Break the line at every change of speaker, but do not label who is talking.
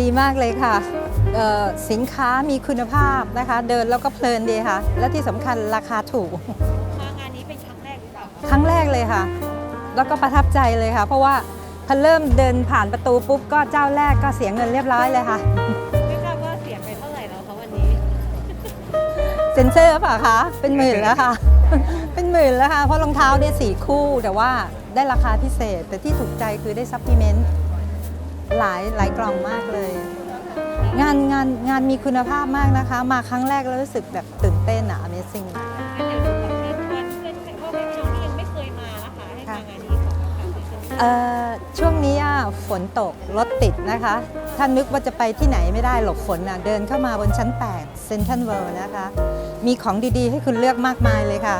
ดีมากเลยค่ะเอ่อสินค้ามีคุณภาพนะคะ เดินแล้วก็เพลินดีค่ะ และที่สำคัญราคาถูก
มางานนี้เป็นครั้งแรกหรือเปล่าคะ
ครั้งแรกเลยค่ะ แล้วก็ประทับใจเลยค่ะ เพราะว่าพอเริ่มเดินผ่านประตูปุ๊บก็เจ้าแรกก็เสียเงินเรียบร้อยเลยค่ะ
ไม่ทราบว่าเสียไปเท่าไหร่แล้วคะวันนี้
เซ็นเซอร์เปล่าคะ เป็นหมื่นแล้วค่ะ เป็นหมื่นแล้วค่ะ เพราะรองเท้าได้สี่คู่แต่ว่าได้ราคาพิเศษ แต่ที่ถูกใจคือได้ซัพพลีเมนต์ หลายหลายกล่องมากเลย งานงานงานมีคุณภาพมากนะคะ มาครั้งแรกแล้วรู้สึกแบบตื่นเต้นอะ Amazing
งั้นเดี๋ยวหนูขอเชิญชวนเพื่อนๆพ่อแม่พี่น้องที่ยังไม่เคยมานะคะให้มางานนี้ค่ะค่ะเชิญชวน
เอ่อช่วงนี้อะฝนตกรถติดนะคะถ้านึกว่าจะไปที่ไหนไม่ได้หลบฝนนะเดินเข้ามาบนชั้น 8 Central World นะคะ มีของดีๆ ให้คุณเลือกมากมายเลยค่ะ